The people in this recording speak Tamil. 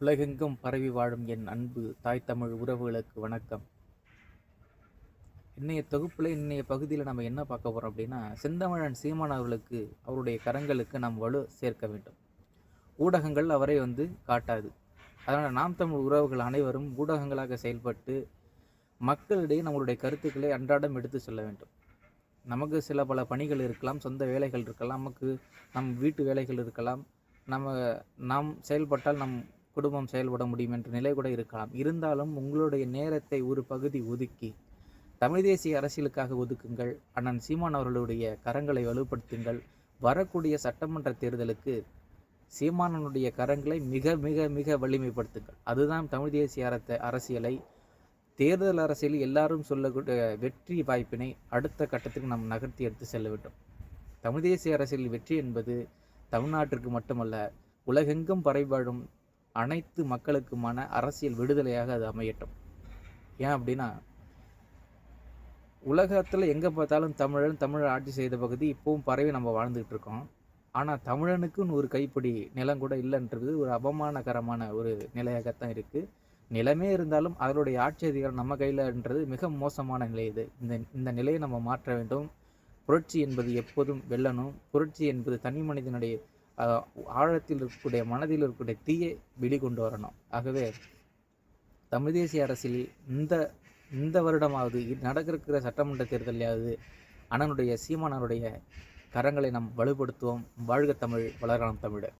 உலகெங்கும் பரவி வாழும் என் அன்பு தாய் தமிழ் உறவுகளுக்கு வணக்கம். இன்றைய தொகுப்பில் இன்றைய பகுதியில் நம்ம என்ன பார்க்க போகிறோம் அப்படின்னா செந்தமிழன் சீமான் அவர்களுக்கு அவருடைய கரங்களுக்கு நாம் வலு சேர்க்க வேண்டும். ஊடகங்கள் அவரை வந்து காட்டாது. அதனால் நாம் தமிழ் உறவுகள் அனைவரும் ஊடகங்களாக செயல்பட்டு மக்களிடையே நம்மளுடைய கருத்துக்களை அன்றாடம் எடுத்து செல்ல வேண்டும். நமக்கு சில பல பணிகள் இருக்கலாம் சொந்த வேலைகள் இருக்கலாம் நமக்கு நம் வீட்டு வேலைகள் இருக்கலாம். நம்ம நாம் செயல்பட்டால் நம் குடும்பம் செயல்பட முடியும் என்ற நிலை கூட இருக்கலாம். இருந்தாலும் உங்களுடைய நேரத்தை ஒரு பகுதி ஒதுக்கி தமிழ் தேசிய அரசியலுக்காக ஒதுக்குங்கள். அண்ணன் சீமான் அவர்களுடைய கரங்களை வலுப்படுத்துங்கள். வரக்கூடிய சட்டமன்ற தேர்தலுக்கு சீமானனுடைய கரங்களை மிக மிக மிக வலிமைப்படுத்துங்கள். அதுதான் தமிழ் தேசிய அரசியலை தேர்தல் அரசியல் எல்லாரும் சொல்லக்கூடிய வெற்றி வாய்ப்பினை அடுத்த கட்டத்துக்கு நாம் நகர்த்தி எடுத்து செல்ல வேண்டும். தமிழ் தேசிய அரசியல் வெற்றி என்பது தமிழ்நாட்டிற்கு மட்டுமல்ல உலகெங்கும் பறைவாழும் அனைத்து மக்களுக்குமான அரசியல் விடுதலையாக அது அமையட்டும். ஏன் அப்படின்னா உலகத்தில் எங்கே பார்த்தாலும் தமிழன் தமிழ் ஆட்சி செய்த பகுதி இப்போவும் பரவி நம்ம வாழ்ந்துகிட்டு இருக்கோம். ஆனால் தமிழனுக்குன்னு ஒரு கைப்பிடி நிலம் கூட இல்லைன்றது ஒரு அபமானகரமான ஒரு நிலையாகத்தான் இருக்குது நிலமே இருந்தாலும் அதனுடைய ஆட்சி அதிகாரம் நம்ம கையில்ன்றது மிக மோசமான நிலை இது. இந்த இந்த நிலையை நம்ம மாற்ற வேண்டும். புரட்சி என்பது எப்போதும் வெல்லணும். புரட்சி என்பது தனி மனிதனுடைய ஆழத்தில் இருக்கக்கூடிய மனதில் இருக்கக்கூடிய தீயை வெளிக்கொண்டு வரணும். ஆகவே தமிழ் தேசிய அரசில் இந்த இந்த வருடமாவது நடக்கிற சட்டமன்ற தேர்தலையாவது அண்ணனுடைய சீமானனுடைய கரங்களை நாம் வலுப்படுத்துவோம். வாழ்க தமிழ் வளரலாம் தமிழர்.